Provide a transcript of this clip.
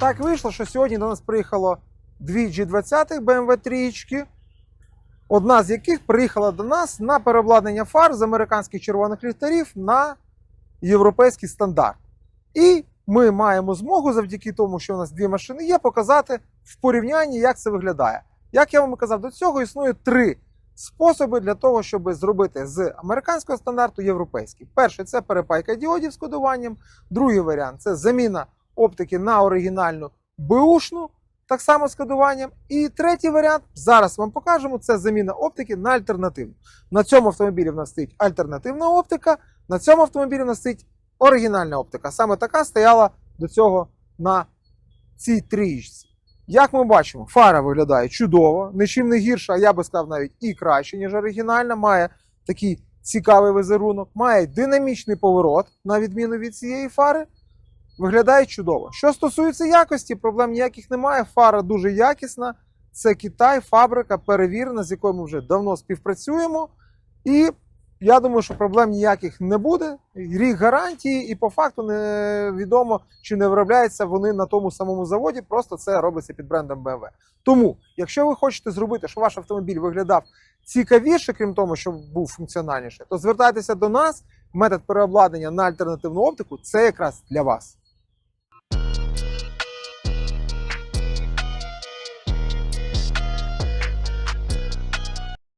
Так вийшло, що сьогодні до нас приїхало дві G20 BMW 3 одна з яких приїхала до нас на переобладнання фар з американських червоних ліхтарів на європейський стандарт. І ми маємо змогу завдяки тому, що у нас дві машини є, показати в порівнянні, як це виглядає. Як я вам казав, до цього існує три способи для того, щоб зробити з американського стандарту європейський. Перший це перепайка діодів з кодуванням. Другий варіант це заміна оптики на оригінальну беушну, так само з кодуванням. І третій варіант зараз вам покажемо: це заміна оптики на альтернативну. На цьому автомобілі в нас стоїть альтернативна оптика, на цьому автомобілі в нас стоїть оригінальна оптика. Саме така стояла до цього на цій трієчці. Як ми бачимо, фара виглядає чудово, нічим не гірша, а я би сказав навіть і краще, ніж оригінальна. Має такий цікавий візерунок, має динамічний поворот, на відміну від цієї фари. Виглядає чудово. Що стосується якості, проблем ніяких немає. Фара дуже якісна. Це Китай, фабрика перевірена, з якою ми вже давно співпрацюємо. І я думаю, що проблем ніяких не буде. Рік гарантії, і по факту невідомо, чи не виробляються вони на тому самому заводі, просто це робиться під брендом BMW. Тому, якщо ви хочете зробити, щоб ваш автомобіль виглядав цікавіше, крім того, щоб був функціональніше, то звертайтеся до нас. Метод переобладнання на альтернативну оптику це якраз для вас.